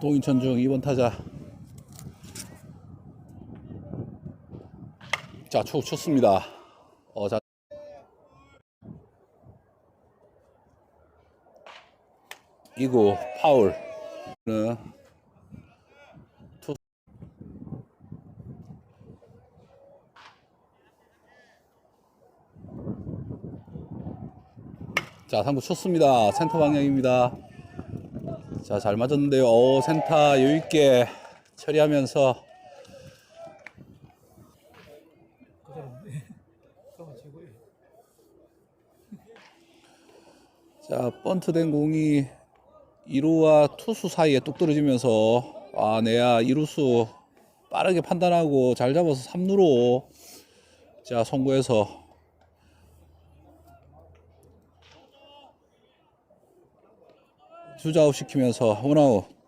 동인천중 2번 타자. 자, 초 쳤습니다. 어, 자. 이구 파울. 네. 투. 자, 3구 쳤습니다. 센터 방향입니다. 자, 잘 맞았는데요. 오, 센터 여유있게 처리하면서 자, 번트된 공이 1루와 투수 사이에 뚝 떨어지면서 아, 내야 2루수 빠르게 판단하고 잘 잡아서 3루로 자, 송구해서 주자웃 시키면서 원아웃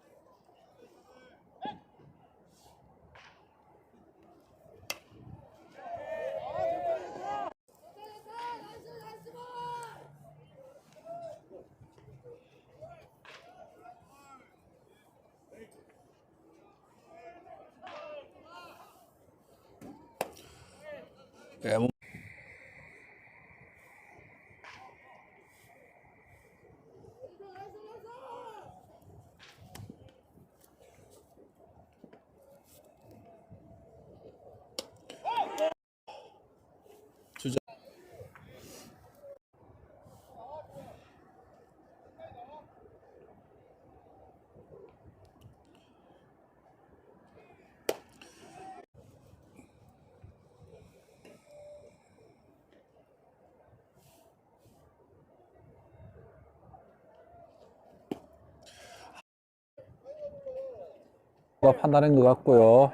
가 판단한 것 같고요.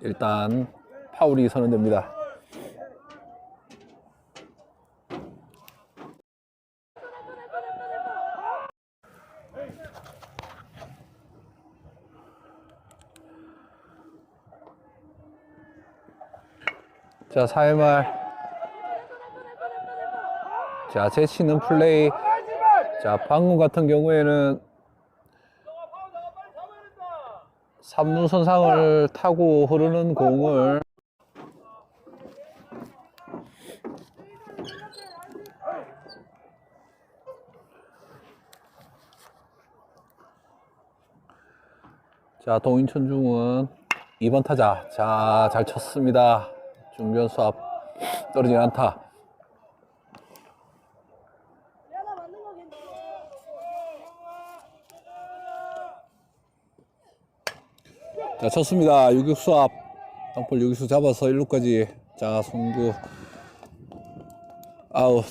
일단 파울이 선언됩니다. 자, 4회 말. 자, 제치는 플레이. 자, 방금 같은 경우에는 3루 선상을 타고 흐르는 공을 자 동인천중은 2번 타자. 자 잘 쳤습니다. 중견수 앞 떨어지지 않다 자 쳤습니다. 유격수 앞. 땅볼 유격수 잡아서 1루까지. 자 송구 아웃.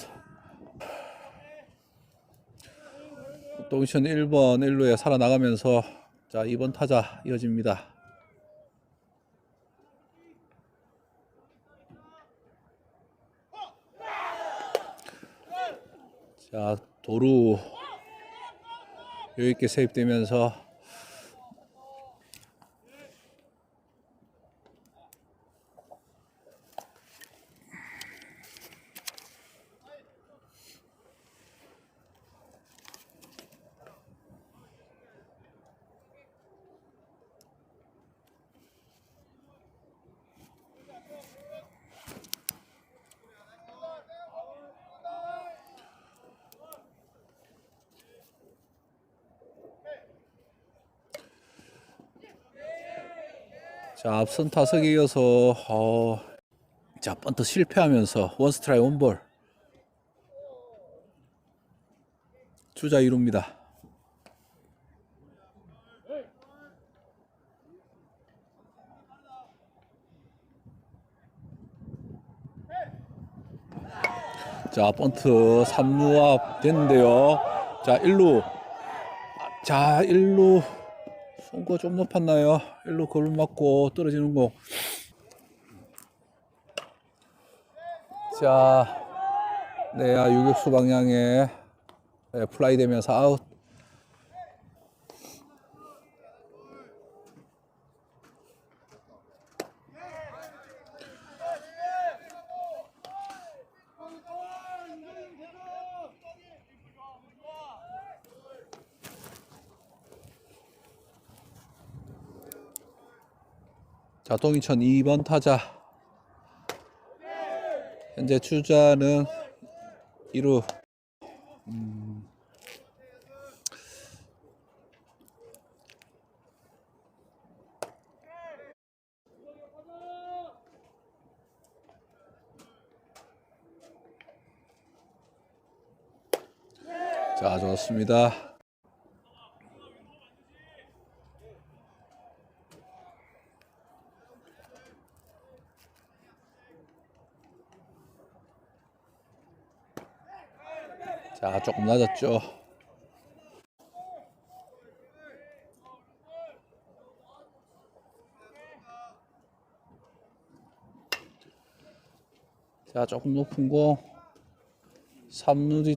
동천 1번 1루에 살아나가면서 자 2번 타자 이어집니다. 자 도루. 여유있게 세입되면서 자 앞선 타석에 이어서 어, 자 번트 실패하면서 원 스트라이크 원볼. 주자 이루입니다. 자 번트 3루 앞 됐는데요. 자 1루. 자 1루 송구가 좀 높았나요? 1루 걸을 맞고 떨어지는 공. 자, 네, 아, 유격수 방향에 네, 플라이 되면서 아웃. 자, 동이천 2번 타자. 현재 주자는 1루. 음. 자, 좋습니다. 자, 조금 낮았죠. 자, 조금 높은 공. 3루 뒤실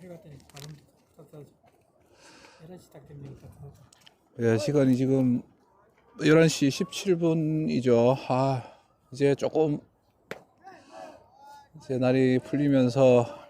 해가 되니 바람 따뜻하죠. 11시 딱 되면 따뜻하죠. 예, 시간이 지금 11시 17분이죠. 아, 이제 조금 이제 날이 풀리면서